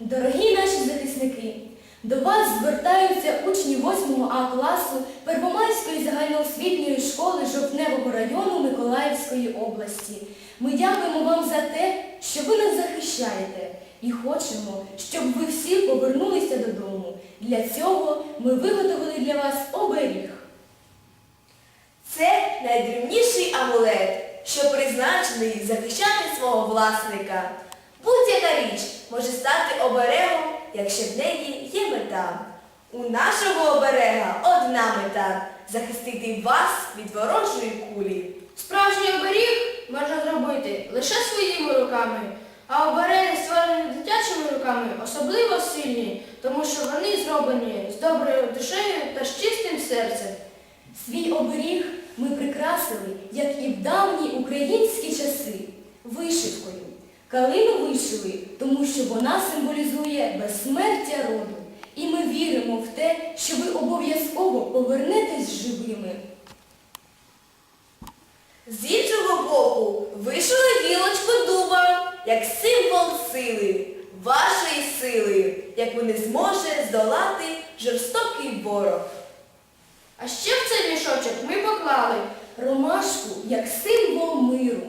Дорогі наші захисники, до вас звертаються учні 8 А класу Первомайської загальноосвітньої школи Жовтневого району Миколаївської області. Ми дякуємо вам за те, що ви нас захищаєте, і хочемо, щоб ви всі повернулися додому. Для цього ми виготовили для вас оберіг. Це найдрібніший амулет, що призначений захищати свого власника. Будь-яка річ може стати оберегом, якщо в неї є мета. У нашого оберега одна мета захистити вас від ворожої кулі. Справжній оберіг можна зробити лише своїми руками, а обереги, створені дитячими руками, особливо сильні, тому що вони зроблені з доброю душею та з чистим серцем. Свій оберіг ми прикрасили, як і в давні українські часи. Калину вишили, тому що вона символізує безсмертя роду. І ми віримо в те, що ви обов'язково повернетесь живими. З іншого боку, вишили гілочку дуба, як символ сили, вашої сили, яку не зможе здолати жорстокий ворог. А ще в цей мішочок ми поклали Ромашку як символ миру.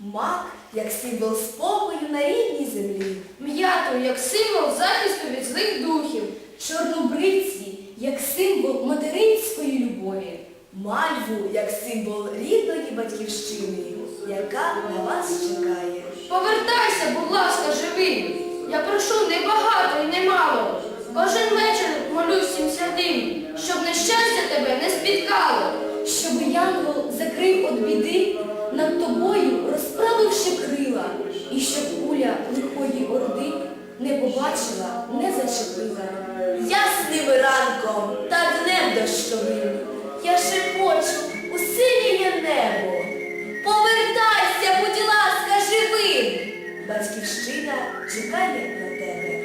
Мак як символ спокою на рідній землі. м'яту як символ захисту від злих духів, Чорнобривці як символ материнської любові. Мальву як символ рідної батьківщини, яка на вас чекає. Повертайся, будь ласка, живий. Я прошу не багато і не мало. Кожен вечір молюсь всім святим, щоб нещастя тебе не спіткало. Щоб янгол закрив від біди, побачила, не зачепила. Ясним ранком та днем дощовим я шепочу у синє небо. Повертайся, будь ласка, живим! Батьківщина чекає на